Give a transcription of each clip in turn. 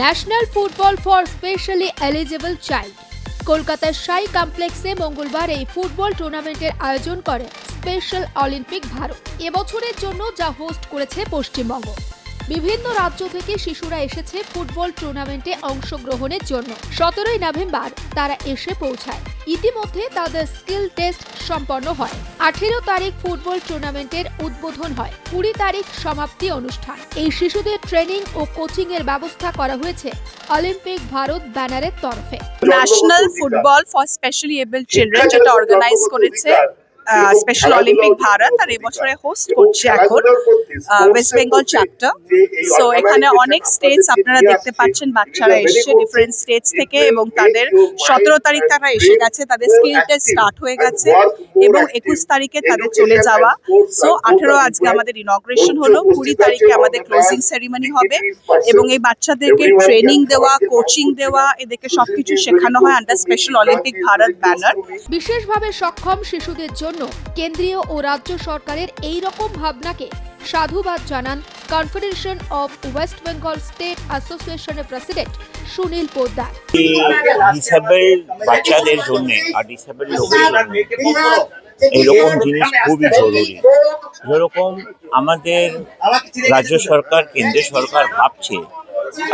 National football for specially eligible child. কলকাতার SAI কমপ্লেক্সে মঙ্গলবার এই ফুটবল টুর্নামেন্টের আয়োজন করে স্পেশাল অলিম্পিক ভারত। এবছরের জন্য যা হোস্ট করেছে পশ্চিমবঙ্গ। বিভিন্ন রাজ্য থেকে শিশুরা এসেছে ফুটবল টুর্নামেন্টে অংশগ্রহণের জন্য। সতেরোই নভেম্বর তারা এসে পৌঁছায়। ইতিমধ্যে তাদের স্কিল টেস্ট সম্পন্ন হয়। আঠেরো তারিখ ফুটবল টুর্নামেন্টের উদ্বোধন হয়। কুড়ি তারিখ সমাপ্তি অনুষ্ঠান। এই শিশুদের ট্রেনিং ও কোচিং এর ব্যবস্থা করা হয়েছে অলিম্পিক ভারত ব্যানারের তরফে। National football for specially able children যেটা অর্গানাইজ করেছে স্পেশাল অলিম্পিক ভারত আর এবছরে হোস্ট করছে এখন ওয়েস্ট বেঙ্গল চ্যাপ্টার সো এখানে অনেক স্টেটস আপনারা দেখতে পাচ্ছেন বাচ্চারা এসছে ডিফারেন্ট স্টেটস থেকে এবং তাদের সতেরো তারিখ তারা এসে গেছে তাদের স্কিল টেস্ট স্টার্ট হয়ে গেছে এবং একুশ তারিখে তাদের চলে যাওয়া। সো আঠেরো আজকে আমাদের ইনগ্রেশন হলো কুড়ি তারিখে আমাদের ক্লোজিং সেরিমনি হবে এবং এই বাচ্চাদেরকে ট্রেনিং দেওয়া কোচিং দেওয়া এদেরকে সবকিছু শেখানো হয় under special olympic Bharat banner বিশেষভাবে সক্ষম শিশুদের জন্য কেন্দ্রীয় ও রাজ্য সরকারের এই রকম ভাবনাকে সাধুবাদ জানান confederation of west Bengal state অ্যাসোসিয়েশনের প্রেসিডেন্ট সুনীল পোদ্দার। ডিসেবল বাচ্চাদের জন্য আর ডিসেবল জন্য এরকম জিনিস খুবই জরুরি। যেরকম আমাদের রাজ্য সরকার কেন্দ্র সরকার ভাবছে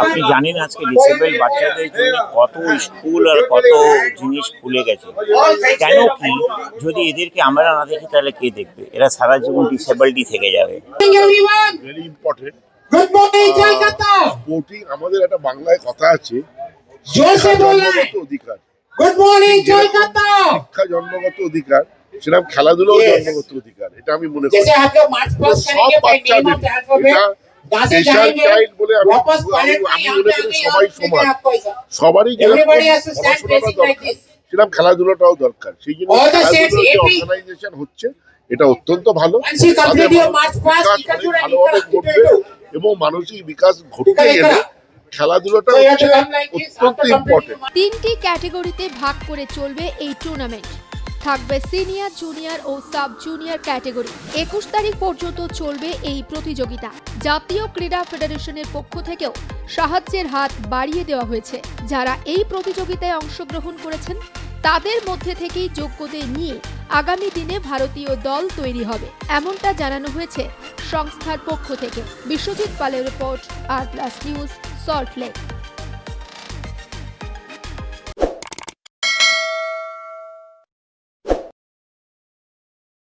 আপনি জানেন আজকে ডিসেবল বাচ্চাদের জন্য কত স্কুল আর কত জিনিস খুলে গেছে। কেন কি যদি এদেরকে আমরা না দেখি তাহলে কে দেখবে? এরা সারা জীবন ডিসেবলটি থেকে যাবে। আমাদের একটা বাংলায় কথা আছে অধিকার। গুড মর্নিং শিক্ষা জন্মগত অধিকার সেরকম খেলাধুলাও জন্মগত অধিকার এটা আমি মনে করি। সব বাচ্চাদের এটা খেলাধুলাটাও দরকার। সেই জন্য হচ্ছে এটা অত্যন্ত ভালো। ভালোভাবে এবং মানসিক বিকাশ ঘটতে গেলে অত্যন্ত ইম্পর্টেন্ট তিনটি ক্যাটেগরিতে ভাগ করে চলবে এই টুর্নামেন্ট থাকবে সিনিয়র, জুনিয়র ও সাব জুনিয়র ক্যাটাগরি। একুশ তারিখ পর্যন্ত চলবে এই প্রতিযোগিতা। জাতীয় ক্রীড়া ফেডারেশনের পক্ষ থেকেও সাহায্যের হাত বাড়িয়ে দেওয়া হয়েছে। যারা এই প্রতিযোগিতায় অংশগ্রহণ করেছেন, তাদের মধ্যে থেকেই যোগ্যদের নিয়ে আগামী দিনে ভারতীয় দল তৈরি হবে, এমনটা জানানো হয়েছে সংস্থার পক্ষ থেকে। বিশ্বজিৎ পালের report R plus news salt lake